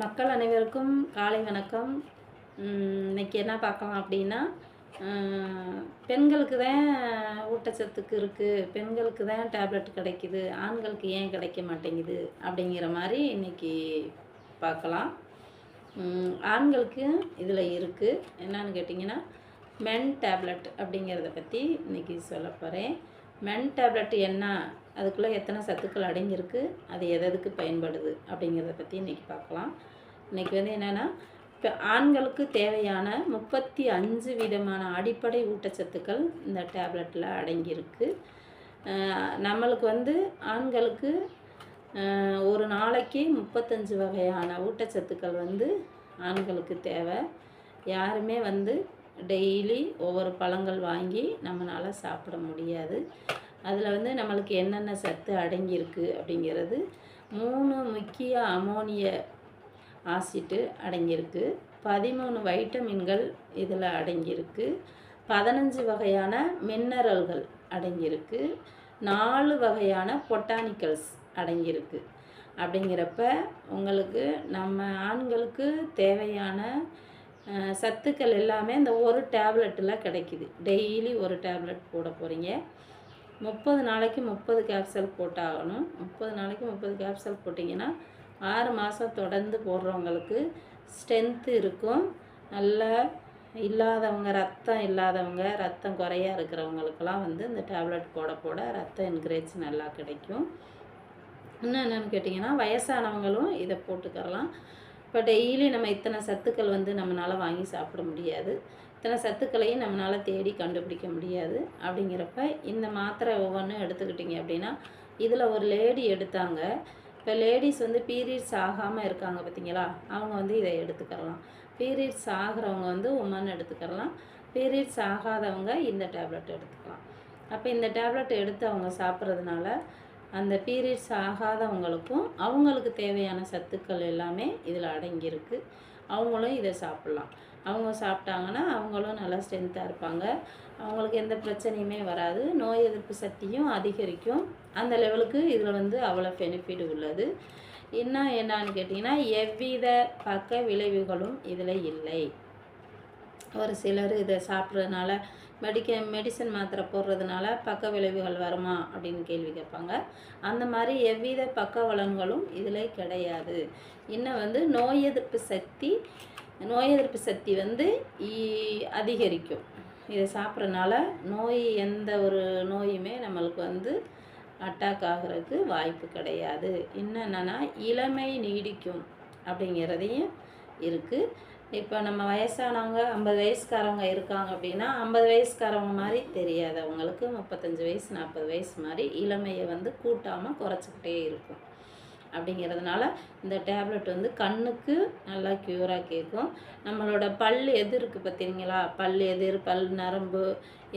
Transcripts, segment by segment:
மக்கள் அனைவருக்கும் காலை வணக்கம். இன்னைக்கு என்ன பார்க்கலாம் அப்படின்னா பெண்களுக்கு தான் ஊட்டச்சத்துக்கு இருக்குது பெண்களுக்கு தான் டேப்லெட் கிடைக்குது ஆண்களுக்கு ஏன் கிடைக்க மாட்டேங்குது அப்படிங்கிற மாதிரி இன்னைக்கு பார்க்கலாம். ஆண்களுக்கு இதில் இருக்குது என்னன்னு கேட்டிங்கன்னா மென் டேப்லெட் அப்படிங்கிறத பற்றி இன்றைக்கி சொல்ல போகிறேன் மென் டேப்லெட் என்ன? அதுக்குள்ளே எத்தனை சத்துக்கள் அடங்கியிருக்கு? அது எதற்கு பயன்படுது? அப்படிங்கிறத பற்றி இன்றைக்கி பார்க்கலாம். இன்றைக்கி வந்து என்னென்னா இப்போ ஆண்களுக்கு தேவையான முப்பத்தி அஞ்சு விதமான அடிப்படை ஊட்டச்சத்துக்கள் இந்த டேப்லெட்டில் அடங்கியிருக்கு. நம்மளுக்கு வந்து ஆண்களுக்கு ஒரு நாளைக்கு முப்பத்தஞ்சு வகையான ஊட்டச்சத்துக்கள் வந்து ஆண்களுக்கு தேவை. யாருமே வந்து டெய்லி ஒவ்வொரு பழங்கள் வாங்கி நம்மளால் சாப்பிட முடியாது. அதில் வந்து நம்மளுக்கு என்னென்ன சத்து அடங்கியிருக்கு அப்படிங்கிறது மூணு முக்கிய அமோனிய ஆசிட்டு அடங்கியிருக்கு. பதிமூணு வைட்டமின்கள் இதில் அடங்கியிருக்கு. பதினஞ்சு வகையான மின்னரல்கள் அடங்கியிருக்கு. நாலு வகையான பொட்டானிக்கல்ஸ் அடங்கியிருக்கு. அப்படிங்கிறப்ப உங்களுக்கு நம்ம ஆண்களுக்கு தேவையான சத்துக்கள் எல்லாமே இந்த ஒரு டேப்லெட்டில் கிடைக்குது. டெய்லி ஒரு டேப்லெட் போட போகிறீங்க முப்பது நாளைக்கு முப்பது கேப்சல் போட்டாகணும். முப்பது நாளைக்கு முப்பது கேப்சல் போட்டிங்கன்னா ஆறு மாதம் தொடர்ந்து போடுறவங்களுக்கு ஸ்ட்ரென்த்து இருக்கும். நல்லா இல்லாதவங்க ரத்தம் இல்லாதவங்க ரத்தம் குறையா இருக்கிறவங்களுக்கெல்லாம் வந்து இந்த டேப்லெட் போட போட ரத்தம் என்கரேஜ் நல்லா கிடைக்கும். இன்னும் என்னென்னு கேட்டிங்கன்னா வயசானவங்களும் இதை போட்டுக்கரலாம் இப்போ டெய்லி நம்ம இத்தனை சத்துக்கள் வந்து நம்மளால் வாங்கி சாப்பிட முடியாது. இத்தனை சத்துக்களையும் நம்மளால் தேடி கண்டுபிடிக்க முடியாது. அப்படிங்கிறப்ப இந்த மாத்திரை ஒவ்வொன்றும் எடுத்துக்கிட்டிங்க அப்படின்னா இதில் ஒரு லேடி எடுத்தாங்க. இப்போ லேடிஸ் வந்து பீரியட்ஸ் ஆகாமல் இருக்காங்க பார்த்தீங்களா அவங்க வந்து இதை எடுத்துக்கிறலாம். பீரியட்ஸ் ஆகிறவங்க வந்து உமன் எடுத்துக்கிறலாம். பீரியட்ஸ் ஆகாதவங்க இந்த டேப்லெட் எடுத்துக்கலாம். அப்போ இந்த டேப்லெட் எடுத்து அவங்க சாப்பிட்றதுனால அந்த பீரியட்ஸ் ஆகாதவங்களுக்கும் அவங்களுக்கு தேவையான சத்துக்கள் எல்லாமே இதில் அடங்கியிருக்கு. அவங்களும் இதை சாப்பிட்லாம். அவங்க சாப்பிட்டாங்கன்னா அவங்களும் நல்லா ஸ்ட்ரென்த்தாக இருப்பாங்க. அவங்களுக்கு எந்த பிரச்சனையுமே வராது. நோய் எதிர்ப்பு சக்தியும் அதிகரிக்கும். அந்த லெவலுக்கு இதில் வந்து அவ்வளோ பெனிஃபிட் உள்ளது. இன்னும் என்னான்னு கேட்டிங்கன்னா எவ்வித பக்க விளைவுகளும் இதில் இல்லை. ஒரு சிலர் இதை சாப்பிட்றதுனால மெடிக்க மெடிசன் மாத்திரை போடுறதுனால பக்க விளைவுகள் வருமா அப்படின்னு கேள்வி கேட்பாங்க. அந்த மாதிரி எவ்வித பக்க வளங்களும் இதில் கிடையாது. இன்னும் வந்து நோய் எதிர்ப்பு சக்தி நோய் எதிர்ப்பு சக்தி வந்து அதிகரிக்கும். இதை சாப்பிட்றனால நோய் எந்த ஒரு நோயுமே நம்மளுக்கு வந்து அட்டாக் ஆகிறதுக்கு வாய்ப்பு கிடையாது. இன்னும் என்னென்னா இளமை நீடிக்கும் அப்படிங்கிறதையும் இருக்குது இப்போ நம்ம வயசானவங்க ஐம்பது வயசுக்காரவங்க இருக்காங்க அப்படின்னா ஐம்பது வயசுக்காரவங்க மாதிரி தெரியாது. அவங்களுக்கு முப்பத்தஞ்சு வயசு நாற்பது வயசு மாதிரி இளமையை வந்து கூட்டாமல் குறைச்சிக்கிட்டே இருக்கும். அப்படிங்கிறதுனால இந்த டேப்லெட் வந்து கண்ணுக்கு நல்லா க்யூராக கேட்கும். நம்மளோட பல் எது இருக்குது பார்த்தீங்களா? பல் எதிர் பல் நரம்பு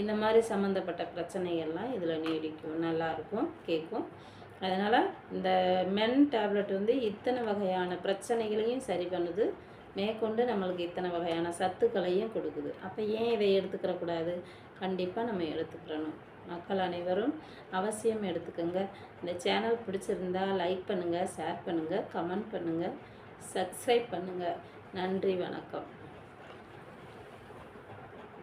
இந்த மாதிரி சம்மந்தப்பட்ட பிரச்சனைகள்லாம் இதில் நீடிக்கும். நல்லாயிருக்கும் கேட்கும். அதனால் இந்த மென் டேப்லெட் வந்து இத்தனை வகையான பிரச்சனைகளையும் சரி பண்ணுது. மேற்கொண்டு நம்மளுக்கு இத்தனை வகையான சத்துக்களையும் கொடுக்குது. அப்போ ஏன் இதை எடுத்துக்கிறக்கூடாது கண்டிப்பாக நம்ம எடுத்துக்கிறணும். மக்கள் அனைவரும் அவசியம் எடுத்துக்கோங்க. இந்த சேனல் பிடிச்சிருந்தா லைக் பண்ணுங்கள் ஷேர் பண்ணுங்கள் கமெண்ட் பண்ணுங்கள் சப்ஸ்கிரைப் பண்ணுங்கள் நன்றி வணக்கம்.